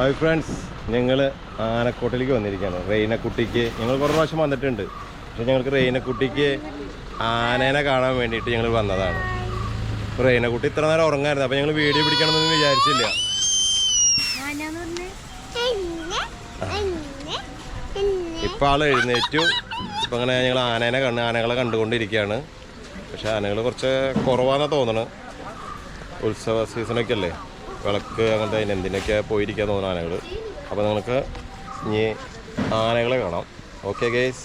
Hi friends ഞങ്ങൾ ആനക്കോട്ടിലേക്ക് വന്നിരിക്കുകയാണ്. റെയിനക്കുട്ടിക്ക് ഞങ്ങൾ കുറേ പ്രാവശ്യം വന്നിട്ടുണ്ട്. പക്ഷെ ഞങ്ങൾക്ക് റെയിനക്കുട്ടിക്ക് ആനേനെ കാണാൻ വേണ്ടിയിട്ട് ഞങ്ങൾ വന്നതാണ്. അപ്പോൾ റെയിനക്കുട്ടി ഇത്ര നേരം ഉറങ്ങായിരുന്നു. അപ്പോൾ ഞങ്ങൾ വീഡിയോ പിടിക്കണമെന്നൊന്നും വിചാരിച്ചില്ല. ഇപ്പം ആൾ എഴുന്നേറ്റു. ഇപ്പം അങ്ങനെ ഞങ്ങൾ ആനേനെ കണ്ട് ആനകളെ കണ്ടുകൊണ്ടിരിക്കുകയാണ്. പക്ഷെ ആനകൾ കുറച്ച് കുറവാണെന്നാണ് തോന്നുന്നത് ഉത്സവ സീസണൊക്കെ അല്ലേ? വിളക്ക് അങ്ങനത്തെ അതിന് എന്തിനൊക്കെ പോയിരിക്കാൻ തോന്നുന്ന ആനകൾ അപ്പോൾ നിങ്ങൾക്ക് ഇനി ആനകളെ കാണാം. Okay guys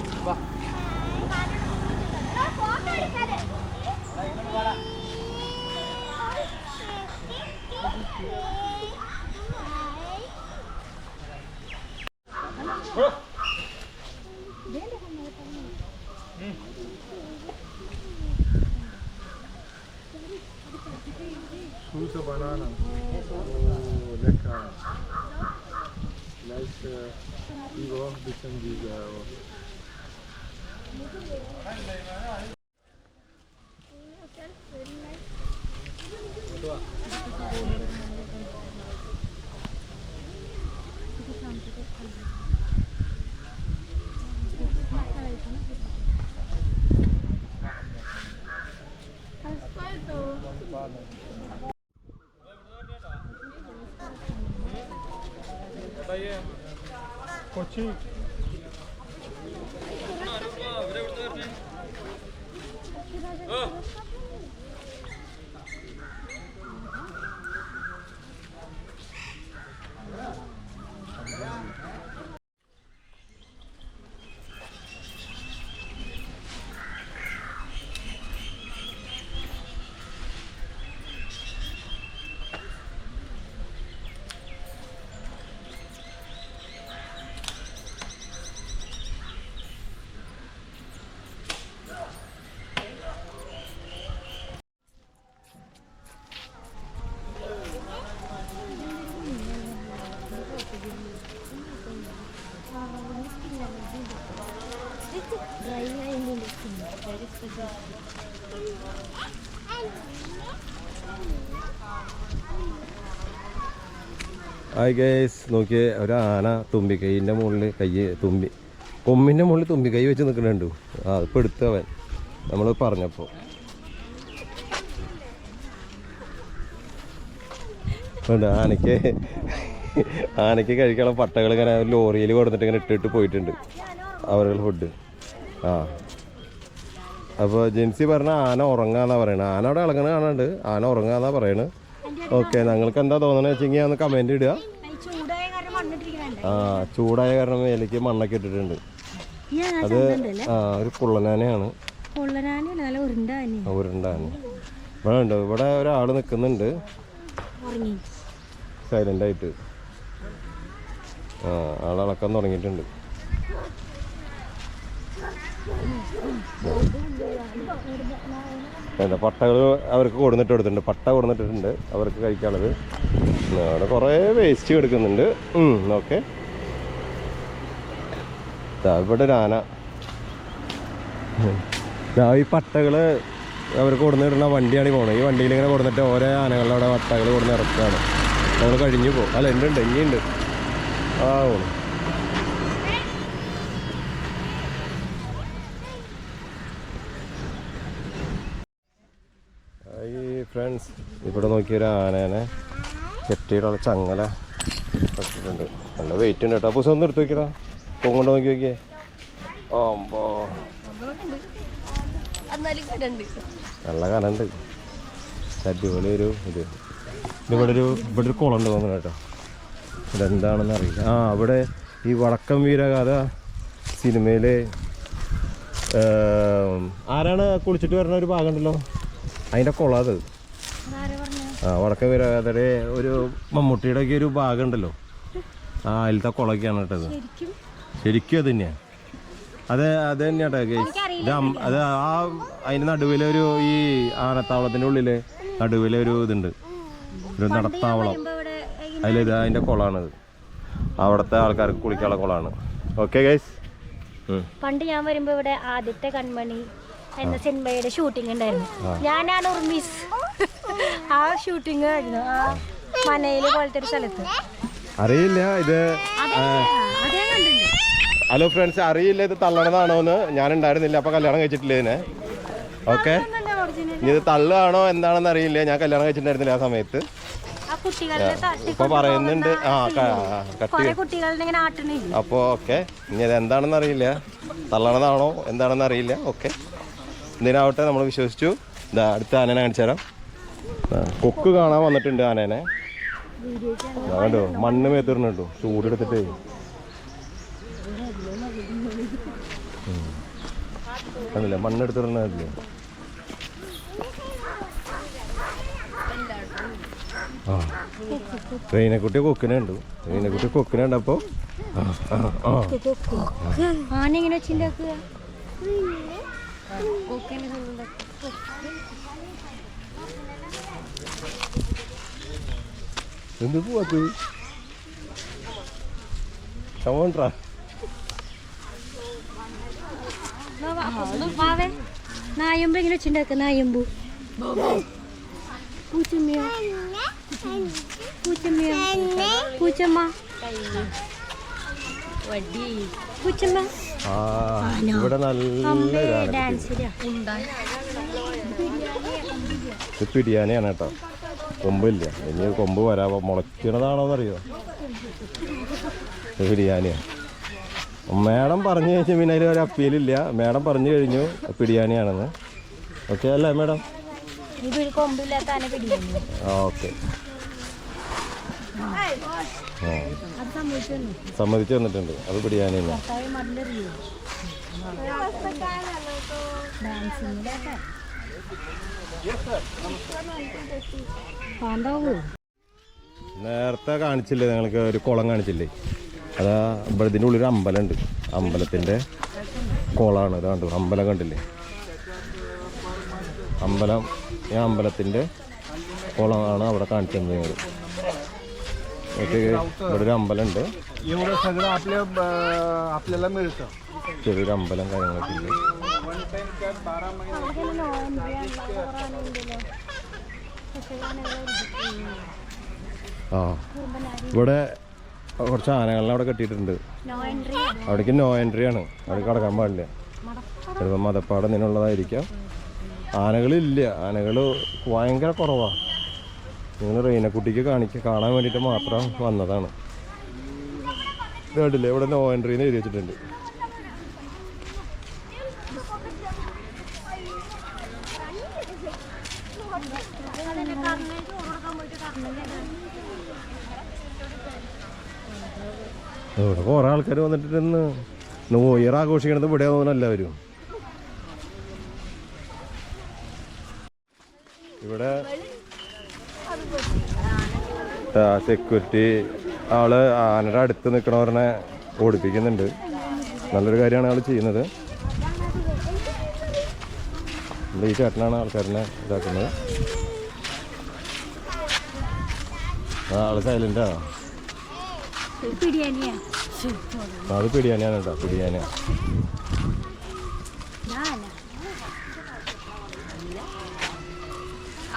Nice, uh, like uh, Igor şey... Oh. Hi guys നോക്കിയേ ഒരു ആന തുമ്പി കൈന്റെ മുകളിൽ കൈ തുമ്പി. കൊമ്മിന്റെ മുകളിൽ തുമ്പി കൈ വെച്ച് നിൽക്കുന്നുണ്ട്. ആ ഇപ്പം എടുത്തവൻ നമ്മൾ പറഞ്ഞപ്പോൾ ആനയ്ക്ക് ആനയ്ക്ക് കഴിക്കാനുള്ള പട്ടകൾ ഇങ്ങനെ ലോറിയിൽ കൊടുത്തിട്ട് ഇങ്ങനെ ഇട്ടിട്ട് പോയിട്ടുണ്ട്. അവരുടെ ഫുഡ് ആ. അപ്പോൾ ജെൻസി പറഞ്ഞ ആന ഉറങ്ങാന്നാ പറയണത് ആന അവിടെ ഇളകണ കാണാണ്ട് ആന ഉറങ്ങാന്നാ പറയണത് ഓക്കെ ഞങ്ങൾക്ക് എന്താ തോന്നണെന്ന് വെച്ചെങ്കിൽ ഒന്ന് കമന്റ് ഇടുക. ആ ചൂടായ കാരണം മേലേക്ക് മണ്ണൊക്കെ ഇട്ടിട്ടുണ്ട്. അത് ആ ഒരു കുള്ളനാനയാണ്. ഉരുണ്ടാനി. ഇവിടെ ഉണ്ട് ഇവിടെ ഒരാൾ നിൽക്കുന്നുണ്ട് സൈലന്റ് ആയിട്ട്. ആ ആൾ ഇളക്കാൻ തുടങ്ങിയിട്ടുണ്ട്. എന്താ പട്ടകൾ അവർക്ക് കൊടുന്നിട്ട് കൊടുത്തിട്ടുണ്ട്. പട്ട കൊടുന്നിട്ടിട്ടുണ്ട് അവർക്ക് കഴിക്കാനുള്ളത്. അവിടെ കുറേ വേസ്റ്റ് എടുക്കുന്നുണ്ട്. ഓക്കെ ഇവിടെ ഒരു ആന. ഈ പട്ടകൾ അവർക്ക് കൊടുന്ന് ഇടുന്ന വണ്ടിയാണ് പോകുന്നത് ഈ വണ്ടിയിൽ ഇങ്ങനെ കൊടുന്നിട്ട് ഓരോ ആനകളുടെ അവിടെ പട്ടകൾ കൊടുന്ന് ഇറക്കുകയാണ്. നമ്മൾ കഴിഞ്ഞു പോകും. അല്ല എന്റെ ഉണ്ട് ഇനിയുണ്ട്. ആ പോണു ഈ ഫ്രണ്ട്സ് ഇവിടെ നോക്കിയൊരു ആനേനെ കെട്ടിയിട്ടുള്ള ചങ്ങല വെച്ചിട്ടുണ്ട്. നല്ല വെയിറ്റ് ഉണ്ട് കേട്ടോ. അപ്പോൾ ഒന്ന് എടുത്ത് നോക്കിയതാ പൊങ്ങോണ്ട് നോക്കി നോക്കിയേ. ഓമ്പോ നല്ല കനണ്ട് അടിപൊളി ഒരു ഇത്. ഇവിടെ ഒരു ഇവിടെ ഒരു കുളം ഉണ്ട് തോന്നുന്നു കേട്ടോ. ഇതെന്താണെന്ന് അറിയില്ല. ആ അവിടെ ഈ വടക്കം വീരഗാഥ സിനിമയിലെ ആരാണ് കുളിച്ചിട്ട് വരുന്ന ഒരു ഭാഗമുണ്ടല്ലോ അതിന്റെ അതിന്റെ കുളം അത്. വടക്കം വീരഗാഥയുടെ ഒരു മമ്മൂട്ടിയുടെ ഒക്കെ ഒരു ഭാഗം ഉണ്ടല്ലോ. ആ അതിലത്തെ കുളക്കാണ് കേട്ടത് ശരിക്കും? അത് തന്നെയാണ് അത് അത് തന്നെയാട്ടോ ഇത് അത് ആ അതിന്റെ നടുവിലെ ഒരു ഈ ആനത്താവളത്തിന്റെ ഉള്ളിൽ നടുവിലെ ഒരു ഇതുണ്ട്. ഒരു നടത്താവളം. അതിലിത് അതിന്റെ കുളമാണിത് അവിടുത്തെ ആൾക്കാർക്ക് കുളിക്കാനുള്ള കുളമാണ് ഓക്കെ ഗൈസ് പണ്ട് ഞാൻ വരുമ്പോ ഇവിടെ ആദ്യത്തെ കൺമണി എന്ന സിനിമയുടെ ഷൂട്ടിംഗ് ഉണ്ടായിരുന്നു. ഞാനാണ് ഉർമിസ്. ആ ഷൂട്ടിംഗ് ആയിരുന്നു. ആ മനയിൽ പോലത്തെ ഒരു സ്ഥലത്ത്. അറിയില്ല ഇത് ഹലോ ഫ്രണ്ട്സ് അറിയില്ല ഇത് തള്ളണതാണോ എന്ന് ഞാൻ ഉണ്ടായിരുന്നില്ല അപ്പൊ കല്യാണം കഴിച്ചിട്ടില്ല ഇതിനെ? ഓക്കെ. ഇത് തള്ളാണോ എന്താണെന്ന് അറിയില്ല ഞാൻ കല്യാണം കഴിച്ചിട്ടുണ്ടായിരുന്നില്ല ആ സമയത്ത്. ആ കുട്ടികളുടെ തട്ടി ഇപ്പൊ പറയുന്നുണ്ട്. ആ കട്ടി അപ്പോ കട്ട് ഇങ്ങനെ ആട്ടണില്ല അപ്പോൾ ഓക്കെ. ഇനി അത് എന്താണെന്ന് അറിയില്ല തള്ളണതാണോ എന്താണെന്ന് അറിയില്ല ഓക്കെ. എന്തിനാവട്ടെ നമ്മൾ വിശ്വസിച്ചു. ഇതാ അടുത്ത ആനേനെ കാണിച്ചു തരാം. കൊക്ക് കാണാൻ വന്നിട്ടുണ്ട് ആനേനെ. കണ്ടോ? മണ്ണ് മേത്തിടുന്നുണ്ടോ ചൂടെടുത്തിട്ടേ. കണ്ടില്ലേ? മണ്ണെടുത്തിടുന്നില്ലേ ആ. റെയിനെക്കുട്ടി കൊക്കിനെ ഉണ്ട് റെയിനെക്കുട്ടി കൊക്കിനെ ഉണ്ടപ്പോ ആന ഇങ്ങനെ വെച്ചുണ്ടാക്കുക? എന്ത് പോവാത്ത് കമോൺട്രാ വാവേ നായമ്പ് ഇങ്ങനെ വെച്ചുണ്ടാക്കുക നായമ്പു പൂച്ചമ്മയോ പൂച്ചമ്മയോ പൂച്ചമ്മ പൂച്ചമ്മ ആ ഇവിടെ നല്ല പിടിയാനയാണ് കേട്ടോ. കൊമ്പില്ല. ഇനി കൊമ്പ് വരാ മുളയ്ക്കണതാണോന്നറിയോ? ഇത് ബിരിയാണിയാണ് മേഡം പറഞ്ഞു കഴിഞ്ഞാൽ പിന്നെ അതിൽ ഒരു അപ്പീലില്ല. മേഡം പറഞ്ഞു കഴിഞ്ഞു പിടിയാനിയാണെന്ന് ഓക്കെ അല്ലേ മേഡം? ഓക്കെ. സമ്മതിച്ചു വന്നിട്ടുണ്ട് അത് പിടിയാനില്ല നേരത്തെ കാണിച്ചില്ലേ നിങ്ങൾക്ക് ഒരു കുളം കാണിച്ചില്ലേ? അതാ ഇവിടെ ഇതിന്റെ ഉള്ളിൽ അമ്പലം ഉണ്ട് അമ്പലത്തിന്റെ കുളമാണ് ഇത് കണ്ടു അമ്പലം കണ്ടില്ലേ? അമ്പലം ഈ അമ്പലത്തിന്റെ കുളമാണ് അവിടെ കാണിച്ചത് നിങ്ങൾ ഇവിടെ ഒരു അമ്പലം ഉണ്ട് एवढं सगळं आपल्या ब- आपल्याला मिळतं ചെറിയൊരു അമ്പലം കാര്യങ്ങളൊക്കെ ഉണ്ട് ആ ഇവിടെ കുറച്ച് ആനകളെ അവിടെ കെട്ടിയിട്ടുണ്ട് നോ എൻട്രി അവിടേക്ക് നോ എൻട്രി ആണ് അവിടെ കടക്കാൻ പാടില്ല ചിലപ്പോൾ മതപ്പാട് നിന്നുള്ളതായിരിക്കാം ആനകളില്ല ആനകൾ ഭയങ്കര കുറവാണ് നിങ്ങൾ റെയിനക്കുട്ടിക്ക് കാണിക്ക കാണാൻ വേണ്ടിയിട്ട് മാത്രം വന്നതാണ്. ഇതായിട്ടില്ല ഇവിടെ നോ എൻട്രി എന്ന് എഴുതി വെച്ചിട്ടുണ്ട്. ഇവിടെ കുറേ ആൾക്കാർ വന്നിട്ടിരുന്ന് ന്യൂ ഇയർ ആഘോഷിക്കണത് ഇവിടെ തോന്നുന്നു എല്ലാവരും ഇവിടെ സെക്യൂരിറ്റി ആൾ ആനയുടെ അടുത്ത് നിൽക്കണവരനെ ഓടിപ്പിക്കുന്നുണ്ട്. നല്ലൊരു കാര്യമാണ് ആൾ ചെയ്യുന്നത്. ഈ ചേട്ടനാണ് ആൾക്കാരനെ ഇതാക്കുന്നത്. ആൾ സൈലന്റാ അത് പിടിയാനാണ് കേട്ടോ പിടിയാന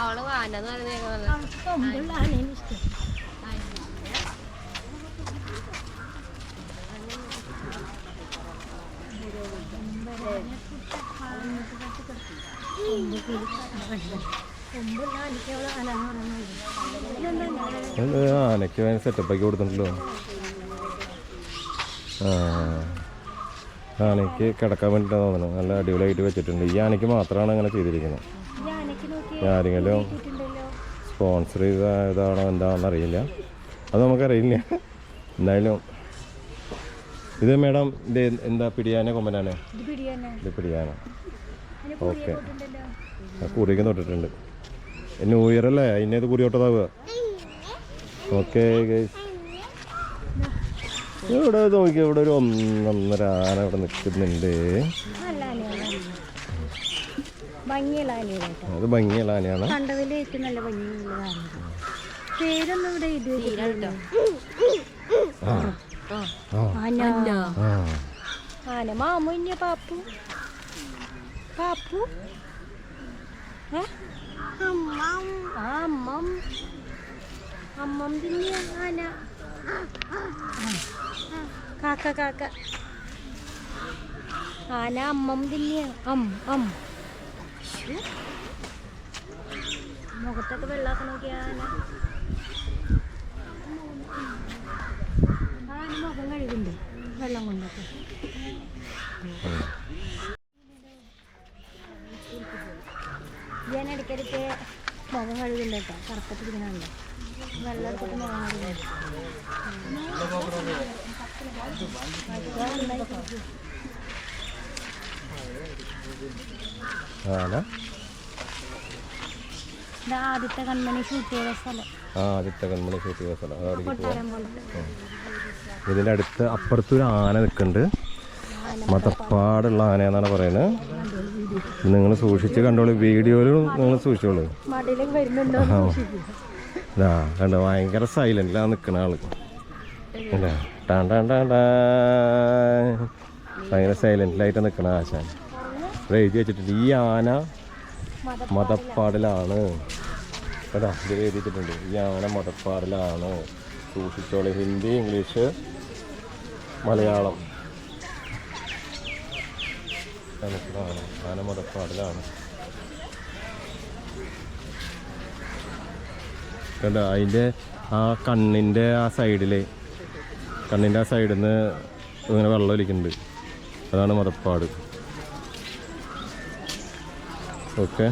അവൾ വാനെന്ന് പറയുന്നത് ആനയ്ക്ക് വേണ്ടി സെറ്റപ്പാക്കി കൊടുത്തിട്ടുണ്ടല്ലോ. ആ. ആനയ്ക്ക് കിടക്കാൻ വേണ്ടിയിട്ടാണ് തോന്നുന്നത് നല്ല അടിപൊളിയായിട്ട് വെച്ചിട്ടുണ്ട്. ഈ ആനയ്ക്ക് മാത്രമാണ് അങ്ങനെ ചെയ്തിരിക്കുന്നത്. ആരെങ്കിലും സ്പോൺസർ ചെയ്ത ഇതാണോ എന്താണെന്ന് അറിയില്ല. അത് നമുക്കറിയില്ല. എന്തായാലും ഇത് മേഡം ഇത് എന്താ പിടിയാന കൊമ്പനാണ്? ഇത് പിടിയാനെ. ഓക്കെ. കുറിയൊക്കെ തൊട്ടിട്ടുണ്ട്. ന്യൂ ഉയരല്ലേ അതിന്റെ ഇത് കുറി തൊട്ടതാവുക. ഓക്കെ ഇവിടെ നോക്കി ഇവിടെ ഒരു ഒന്നൊന്നര ആന ഇവിടെ നിൽക്കുന്നുണ്ട്. അത് ഭംഗിയുള്ള ആനയാണ്. പേരൊന്നും ഇവിടെ. ആ. ആന ആന മാമു ഇഞ്ഞ പാപ്പു? പാപ്പു? അമ്മം. അമ്മം. തിന്നിയ ആന. കാക്ക കാക്ക. ആന അമ്മം തിന്നിയ അം അം. മുഖത്തൊക്കെ വെള്ളമൊക്കെ നോക്കിയ ആന ആന മുഖം കഴുകുന്നുണ്ട് വെള്ളം കൊണ്ടൊക്കെ ഞാൻ ഇടയ്ക്കിടയ്ക്ക് മുഖം കഴുകുന്നുണ്ട് കേട്ടോ കറുപ്പത്തിരിക്കണുണ്ട് വെള്ളം എടുത്തിട്ട് മുഖം കഴുകുന്നുണ്ട് ആന ഇത് ആദ്യത്തെ കൺമണി ഷൂട്ട് ചെയ്ത സ്ഥലം. ആദ്യത്തെ കൺമണി ഷൂട്ട് ചെയ്ത സ്ഥലം അവിടേക്ക് പോവാം കൊട്ടാരം പോലത്തെ ഇതിന്റെ അടുത്ത് അപ്പുറത്തൊരു ആന നിൽക്കുന്നുണ്ട്. മതപ്പാടുള്ള ആനയെന്നാണ് പറയുന്നത്. നിങ്ങൾ സൂക്ഷിച്ച് കണ്ടോളൂ. വീഡിയോയിലും നിങ്ങൾ സൂക്ഷിച്ചോളൂ. ആ. കണ്ടോ? ഭയങ്കര സൈലന്റിലാണ് നിൽക്കുന്ന ആൾ. അല്ലേ ടാൻ ടാൻ ടാൻ ടാൻ. ഭയങ്കര സൈലന്റിലായിട്ട് നിൽക്കണ ആശാൻ. ഇവിടെ എഴുതി വെച്ചിട്ടുണ്ട്. ഈ ആന മത മതപ്പാടിലാണ്. കേട്ടോ? ഇത് എഴുതി വെച്ചിട്ടുണ്ട്. ഈ ആന മതപ്പാടിലാണ്. സൂക്ഷിച്ചോളൂ. ഹിന്ദി ഇംഗ്ലീഷ് മലയാളം. മനസ്സിലാണ്. ആന മതപ്പാടിലാണ് കണ്ടോ അതിന്റെ ആ കണ്ണിന്റെ ആ സൈഡിൽ കണ്ണിന്റെ ആ സൈഡിൽ നിന്ന് ഇങ്ങനെ വെള്ളം ഒലിക്കുന്നുണ്ട്. അതാണ് മതപ്പാട്. ഓക്കെ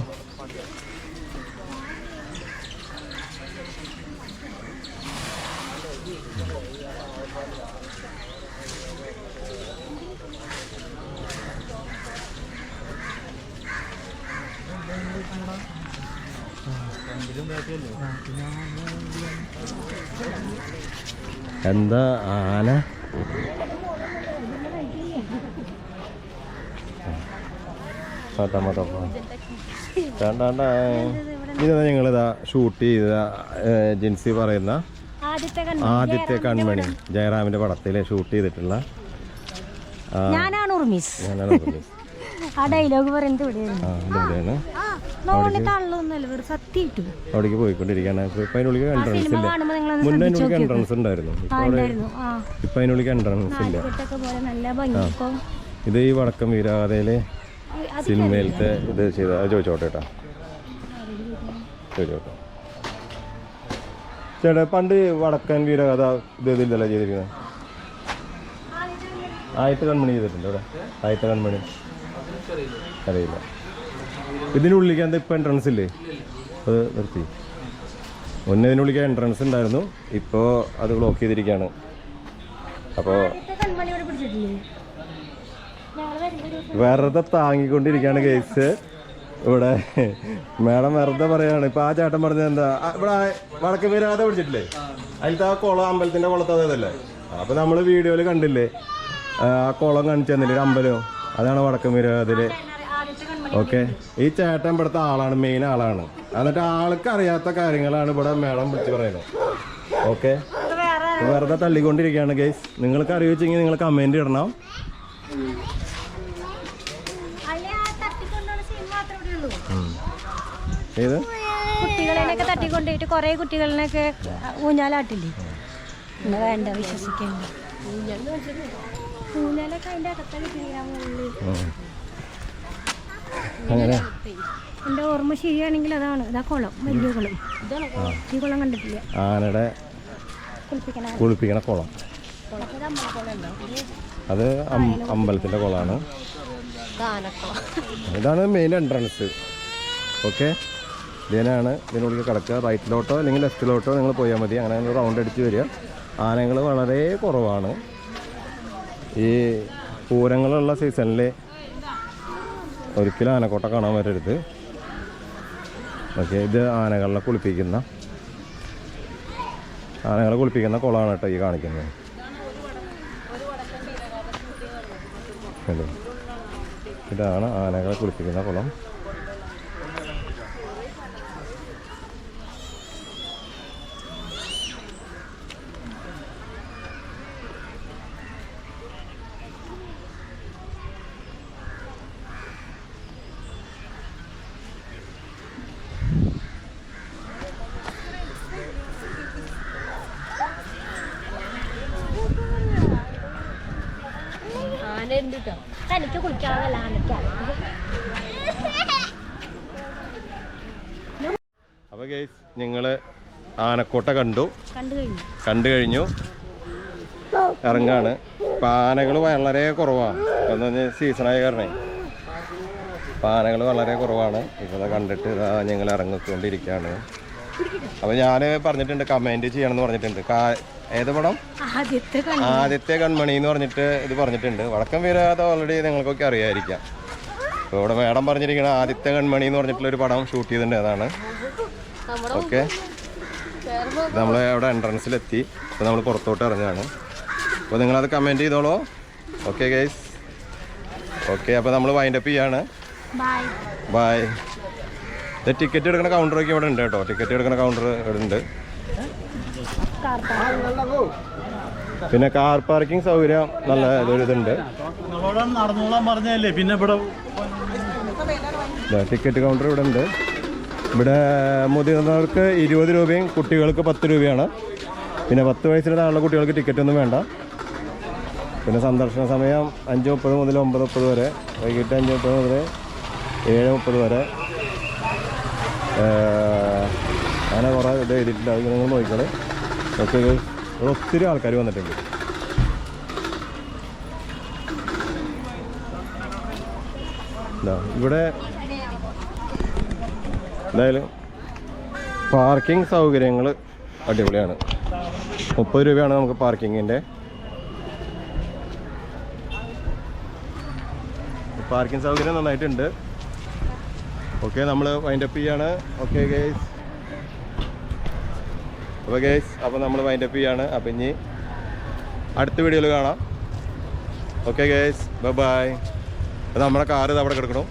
എന്താ ആന ടാറ്റാ ഇതാ ഞങ്ങളിതാ ഷൂട്ട് ചെയ്ത ഏജൻസി ജിൻസി പറയുന്ന ആദ്യത്തെ കൺമണി. ജയറാമിന്റെ പടത്തിൽ ഷൂട്ട് ചെയ്തിട്ടുള്ള ഞാനാണ് ഉർമിസ്. ഞാനാണ്. ആ ഡയലോഗ് പറയുന്നത് അവിടേക്ക് പോയിക്കൊണ്ടിരിക്കുകയാണ്. ഇപ്പൊ അതിനുള്ളിൽ എൻട്രൻസ് ഇല്ല. മുന്നേ അതിനുള്ളിൽ എൻട്രൻസ് ഉണ്ടായിരുന്നു. ഇപ്പൊ അതിനുള്ളിൽ എൻട്രൻസ് ഇല്ല. ഇത് ഈ വടക്കം വീരാകഥയിലെ അത് സിനിമയിലത്തെ ഇത് ചെയ്ത ചോദിച്ചോട്ടെ കേട്ടോ ചോദിച്ചോട്ടെ. ചേട്ടാ പണ്ട് വടക്കൻ വീരകഥ ഇത് ഇതിലല്ല ചെയ്തിരിക്കുന്നത്? ആയിട്ട് കൺമണി ചെയ്തിട്ടുണ്ട് ഇവിടെ. ആദ്യത്തെ കൺമണി. അറിയില്ല. ഇതിനുള്ളിലേക്ക് എന്താ ഇപ്പം എൻട്രൻസ് ഇല്ലേ? അത് നിർത്തി. മുന്നേ ഇതിനുള്ളിലേക്ക് എൻട്രൻസ് ഉണ്ടായിരുന്നു. ഇപ്പോൾ അത് ബ്ലോക്ക് ചെയ്തിരിക്കുകയാണ്. അപ്പോൾ ആദ്യത്തെ കൺമണി ഇവിടെ പിടിച്ചിട്ടില്ലേ ഞങ്ങൾ വരുമ്പോ ഒരു ദിവസം വെറുതെ താങ്ങിക്കൊണ്ടിരിക്കുകയാണ് കേസ് ഇവിടെ മേഡം വെറുതെ പറയാണ്. ഇപ്പൊ ആ ചേട്ടൻ പറഞ്ഞത് എന്താ? ഇവിടെ വടക്ക് വീരാതെ പിടിച്ചിട്ടില്ലേ? അതിലത്തെ ആ കുളം അമ്പലത്തിന്റെ കുളത്ത് അതല്ലേ അപ്പൊ നമ്മൾ വീഡിയോയിൽ കണ്ടില്ലേ? ആ കുളം കാണിച്ചു തന്നില്ലേ? ഒരു അമ്പലം. അതാണ് വടക്കം വീരാതിൽ ഓക്കെ. ഈ ചേട്ടൻ ഇവിടുത്തെ ആളാണ് മെയിൻ ആളാണ്. എന്നിട്ട് ആൾക്ക് അറിയാത്ത കാര്യങ്ങളാണ് ഇവിടെ മേഡം വിളിച്ച് പറയുന്നത്. ഓക്കെ. വെറുതെ തള്ളിക്കൊണ്ടിരിക്കുകയാണ് ഗൈസ്. നിങ്ങൾക്ക് അറിയിച്ചെങ്കിൽ നിങ്ങൾ കമന്റ് ഇടണം അല്ലെ ആ തട്ടിക്കൊണ്ടുള്ള സീൻ മാത്രമേ ഇവിടെ ഉള്ളൂ ഏത്? കുട്ടികളെയൊക്കെ തട്ടിക്കൊണ്ടുപോയിട്ട് കുറേ കുട്ടികളിനൊക്കെ ഊഞ്ഞാലാട്ടില്ലേ? പിന്നെ വേണ്ട വിശ്വസിക്കേണ്ട. ഊഞ്ഞാലൊക്കെ അതിന്റെ. അങ്ങനെ. എന്റെ ഓർമ്മ ശരിയാണെങ്കിൽ അതാണ്. ഇതാ കുളം വലിയ കുളം. ഈ കുളം കണ്ടിട്ടില്ല. ആനയുടെ കുളിപ്പിക്കണ കുളിപ്പിക്കണ കുളം. അത് അമ്പലത്തിന്റെ അമ്പലത്തിന്റെ കുളമാണ്. ഇതാണ് മെയിൻ എൻട്രൻസ് ഓക്കെ ഇതിനാണ് ഇതിനുള്ളിൽ കിടക്കുക. റൈറ്റിലോട്ടോ അല്ലെങ്കിൽ ലെഫ്റ്റിലോട്ടോ നിങ്ങൾ പോയാൽ മതി. അങ്ങനെ റൗണ്ട് അടിച്ച് വരിക. ആനകൾ വളരെ കുറവാണ്. ഈ പൂരങ്ങളുള്ള സീസണിൽ ഒരിക്കലും ആനക്കോട്ട കാണാൻ വരരുത്. ഓക്കെ ഇത് ആനകളെ കുളിപ്പിക്കുന്ന ആനകളെ കുളിപ്പിക്കുന്ന കുളമാണ് കേട്ടോ ഈ കാണിക്കുന്നത്. ഇതാണ് ആനകളെ കുളിപ്പിക്കുന്ന കുളം. കുളിക്കാവുന്നല്ല ആനയ്ക്കാണ് അപ്പോൾ ഗൈസ് നിങ്ങൾ ആനക്കോട്ട കണ്ടു. കണ്ടു കഴിഞ്ഞു. ഇറങ്ങാണ്. ഇപ്പം ആനകൾ വളരെ കുറവാണ്. എന്ന് പറഞ്ഞാൽ സീസണായ കാരണേ. പാനകൾ ആനകൾ വളരെ കുറവാണ്. ഇപ്പോൾ കണ്ടിട്ട് ഇതാ ഞങ്ങൾ ഇറങ്ങിക്കൊണ്ടിരിക്കുകയാണ്. അപ്പോൾ ഞാൻ പറഞ്ഞിട്ടുണ്ട് കമന്റ് ചെയ്യണമെന്ന് പറഞ്ഞിട്ടുണ്ട്. ഏത് പടം? ആദ്യത്തെ കൺമണി എന്ന് പറഞ്ഞിട്ട് ഇത് പറഞ്ഞിട്ടുണ്ട്. വടക്കം വീരാതെ ഓൾറെഡി നിങ്ങൾക്കൊക്കെ അറിയായിരിക്കാം. അപ്പോൾ ഇവിടെ മേഡം പറഞ്ഞിരിക്കണ ആദ്യത്തെ കൺമണി എന്ന് പറഞ്ഞിട്ടുള്ള ഒരു പടം ഷൂട്ട് ചെയ്തിട്ടുണ്ട്. അതാണ്. ഓക്കെ. നമ്മൾ അവിടെ എൻട്രൻസിലെത്തി അപ്പോൾ നമ്മൾ പുറത്തോട്ട് ഇറങ്ങുകയാണ്. അപ്പോൾ അത് കമന്റ് ചെയ്തോളോ. ഓക്കെ ഗൈസ് ഓക്കെ അപ്പോൾ നമ്മൾ വൈൻഡപ്പ് ചെയ്യാണ്. ബൈ ടിക്കറ്റ് എടുക്കുന്ന കൗണ്ടറൊക്കെ ഇവിടെ ഉണ്ട് കേട്ടോ. ടിക്കറ്റ് എടുക്കുന്ന കൗണ്ടർ ഇവിടെ ഉണ്ട്. പിന്നെ കാർ പാർക്കിംഗ് സൗകര്യം നല്ല ഇതുണ്ട്. നടന്നോളാൻ പറഞ്ഞല്ലേ പിന്നെ ഇവിടെ ടിക്കറ്റ് കൗണ്ടർ ഇവിടെ ഉണ്ട്. ഇവിടെ മുതിർന്നവർക്ക് ഇരുപത് രൂപയും കുട്ടികൾക്ക് പത്ത് രൂപയാണ്. പിന്നെ പത്ത് വയസ്സിന് താഴെയുള്ള കുട്ടികൾക്ക് ടിക്കറ്റ് ഒന്നും വേണ്ട. പിന്നെ സന്ദർശന സമയം അഞ്ച് മുപ്പത് മുതൽ ഒമ്പത് മുപ്പത് വരെ. വൈകിട്ട് അഞ്ച് മുപ്പത് മുതൽ ഏഴ് മുപ്പത് വരെ. അങ്ങനെ കുറേ ഇത് എഴുതിയിട്ടില്ല അത് നിങ്ങൾ നോക്കിക്കോളെ. ഓക്കെ ഇവിടെ ഒത്തിരി ആൾക്കാർ വന്നിട്ടുണ്ട്. ഇവിടെ എന്തായാലും പാർക്കിംഗ് സൗകര്യങ്ങൾ അടിപൊളിയാണ്. മുപ്പത് രൂപയാണ് നമുക്ക് പാർക്കിങ്ങിന്റെ. പാർക്കിംഗ് സൗകര്യം നന്നായിട്ടുണ്ട്. ഓക്കെ നമ്മൾ വൈൻഡപ്പ് ചെയ്യാണ്. ഓക്കെ ഗേസ് അപ്പോൾ ഗേസ് അപ്പോൾ നമ്മൾ വൈൻഡപ്പ് ചെയ്യാണ്. അപ്പം ഇനി അടുത്ത വീഡിയോയിൽ കാണാം. ഓക്കെ ഗേസ് ബൈ ബൈ നമ്മുടെ കാർ ഇത് അവിടെ കിടക്കണം.